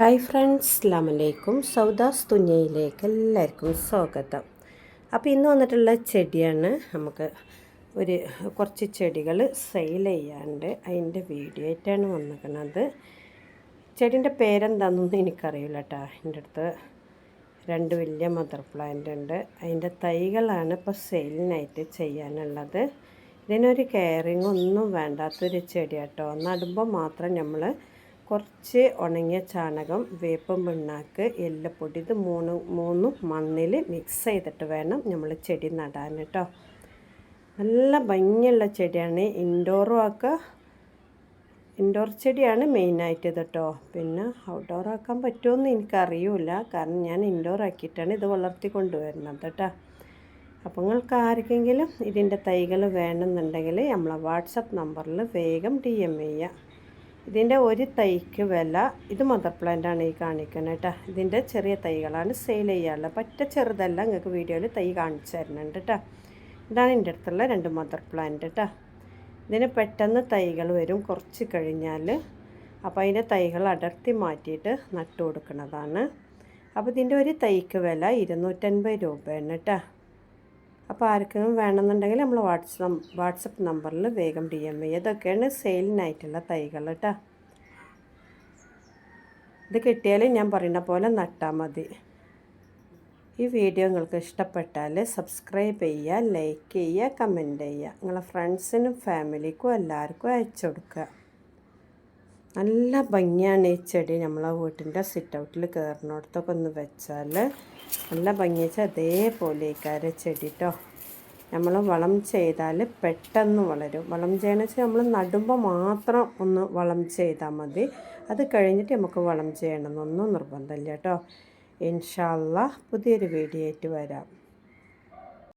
Hi friends അസ്ലാമലൈക്കും സൗദാസ് തുഞ്ഞയിലേക്ക് എല്ലാവർക്കും സ്വാഗതം. അപ്പോൾ ഇന്ന് വന്നിട്ടുള്ള ചെടിയാണ് നമുക്ക് ഒരു കുറച്ച് ചെടികൾ സെയിൽ ചെയ്യാണ്ട് അതിന്റെ വീഡിയോ ആയിട്ടാണ് വന്നിരിക്കുന്നത്. ചെടീന്റെ പേരെന്താണെന്നൊന്നും എനിക്കറിയില്ല കേട്ടോ. എന്റെ അടുത്ത് രണ്ട് വലിയ മദർ പ്ലാന്റ് ഉണ്ട്. അതിന്റെ തൈകളാണ് ഇപ്പോൾ സെയിലിനായിട്ട് ചെയ്യാനുള്ളത്. ഇതിനൊരു കെയറിങ് ഒന്നും വേണ്ടാത്തൊരു ചെടി കേട്ടോ നടുമ്പോൾ മാത്രം നമ്മൾ കുറച്ച് ഉണങ്ങിയ ചാണകം വേപ്പും പിണ്ണാക്ക് എല്ലപ്പൊടി ഇത് മൂന്ന് മൂന്നും മണ്ണിൽ മിക്സ് ചെയ്തിട്ട് വേണം നമ്മൾ ചെടി നടാൻ കേട്ടോ നല്ല ഭംഗിയുള്ള ചെടിയാണ്. ഇൻഡോറും ആക്കുക ഇൻഡോർ ചെടിയാണ് മെയിനായിട്ട് ഇത് കേട്ടോ പിന്നെ ഔട്ട്ഡോർ ആക്കാൻ പറ്റുമെന്ന് എനിക്കറിയില്ല. കാരണം ഞാൻ ഇൻഡോർ ആക്കിയിട്ടാണ് ഇത് വളർത്തി കൊണ്ടുവരുന്നത് കേട്ടോ അപ്പോൾ നിങ്ങൾക്ക് ആർക്കെങ്കിലും ഇതിന്റെ തൈകൾ വേണമെന്നുണ്ടെങ്കിൽ നമ്മളെ വാട്സപ്പ് നമ്പറിൽ വേഗം ഡി എം ചെയ്യുക ഇതിന്റെ ഒരു തൈക്ക് വില ഇത് മദർ പ്ലാന്റാണ് ഈ കാണിക്കുന്നത് കേട്ടോ. ഇതിന്റെ ചെറിയ തൈകളാണ് സെയിൽ ചെയ്യാനുള്ളത് പറ്റ ചെറുതല്ല നിങ്ങൾക്ക് വീഡിയോയിൽ തൈ കാണിച്ചു തരുന്നുണ്ട് കേട്ടോ. ഇതാണ് എന്റെ അടുത്തുള്ള രണ്ട് മദർ പ്ലാന്റ് കേട്ടോ. ഇതിന് പെട്ടെന്ന് തൈകൾ വരും കുറച്ച് കഴിഞ്ഞാൽ. അപ്പോൾ അതിന്റെ തൈകൾ അടർത്തി മാറ്റിയിട്ട് നട്ടു കൊടുക്കുന്നതാണ് അപ്പോൾ ഇതിന്റെ ഒരു തൈക്ക് വില ഇരുന്നൂറ്റൻപത് രൂപയാണ് കേട്ടോ. അപ്പോൾ ആർക്കെങ്കിലും വേണമെന്നുണ്ടെങ്കിൽ നമ്മൾ വാട്സപ്പ് വാട്സപ്പ് നമ്പറിൽ വേഗം ഡി എം ചെയ്യുക ഇതൊക്കെയാണ് സെയിലിനായിട്ടുള്ള തൈകൾ കേട്ടോ. ഇത് കിട്ടിയാൽ ഞാൻ പറയുന്ന പോലെ നട്ടാൽ മതി. ഈ വീഡിയോ നിങ്ങൾക്ക് ഇഷ്ടപ്പെട്ടാൽ സബ്സ്ക്രൈബ് ചെയ്യുക ലൈക്ക് ചെയ്യുക കമന്റ് ചെയ്യുക. നിങ്ങളെ ഫ്രണ്ട്സിനും ഫാമിലിക്കും എല്ലാവർക്കും അയച്ചു കൊടുക്കുക. നല്ല ഭംഗിയാണ് ഈ ചെടി. നമ്മളെ വീട്ടിന്റെ സിറ്റ് ഔട്ടിൽ കയറുന്നിടത്തൊക്കെ ഒന്ന് വെച്ചാൽ നല്ല ഭംഗി. വെച്ചാൽ അതേപോലെ ഇക്കാര ചെടി കേട്ടോ നമ്മൾ വളം ചെയ്താൽ പെട്ടെന്ന് വളരും. വളം ചെയ്യണമെന്ന് വെച്ചാൽ നമ്മൾ നടുമ്പോൾ മാത്രം ഒന്ന് വളം ചെയ്താൽ മതി. അത് കഴിഞ്ഞിട്ട് നമുക്ക് വളം ചെയ്യണമെന്നൊന്നും നിർബന്ധമില്ല കേട്ടോ ഇൻഷാല്ല പുതിയൊരു വീഡിയോ ആയിട്ട് വരാം.